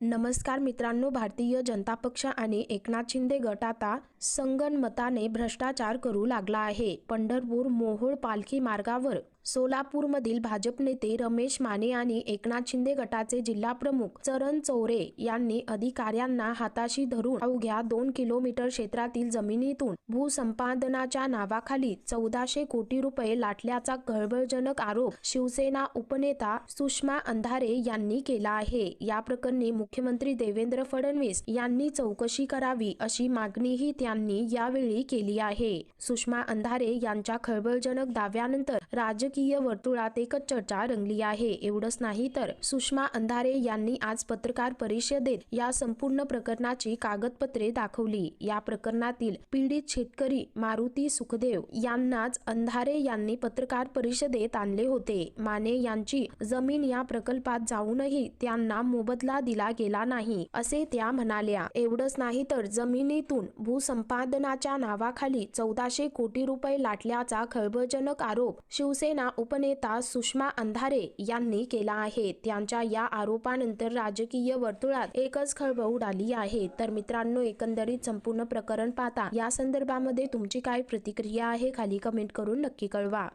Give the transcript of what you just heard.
नमस्कार मित्रांनो भारतीय जनता पक्ष आणि एकनाथ शिंदे गट आता संगनमताने भ्रष्टाचार करू लागला आहे. पंढरपूर मोहोळ पालखी मार्गावर सोलापूरमधील भाजप नेते रमेश माने आणि एकनाथ शिंदे गटाचे जिल्हा प्रमुख चरण चौरे यांनी अधिकाऱ्यांना हाताशी धरून अवघ्या दोन किलोमीटर क्षेत्रातील जमिनीतून भूसंपादनाच्या नावाखाली चौदाशे कोटी रुपये लाटल्याचा खळबळजनक आरोप शिवसेना उपनेता सुषमा अंधारे यांनी केला आहे. या प्रकरणी मुख्यमंत्री देवेंद्र फडणवीस यांनी चौकशी करावी अशी मागणीही त्यांनी यावेळी केली आहे. सुषमा अंधारे यांच्या खळबळजनक दाव्यानंतर राजकीय वर्तुळात एकच चर्चा रंगली आहे. एवढंच नाही तर सुषमा अंधारे यांनी आज पत्रकार परिषदेत या संपूर्ण प्रकरणाची कागदपत्रे दाखवली. या प्रकरणातील पीडित शेतकरी मारुती सुखदेव यांनाच अंधारे यांनी पत्रकार परिषदेत आणले होते. माने यांची जमीन या प्रकल्पात जाऊनही त्यांना मोबदला दिला गेला नाही असे त्या म्हणाल्या. एवढंच नाही तर जमिनीतून भूसंपादनाच्या नावाखाली चौदाशे कोटी रुपये लाटल्याचा खळबळजनक आरोप शिवसेना उपनेता सुषमा अंधारे यांनी केला आहे. त्यांच्या या आरोपानंतर राजकीय वर्तुळात एकच खळबळ उडाली आहे. तर मित्रांनो एकंदरीत संपूर्ण प्रकरण पाहता या संदर्भामध्ये तुमची काय प्रतिक्रिया आहे खाली कमेंट करून नक्की कळवा.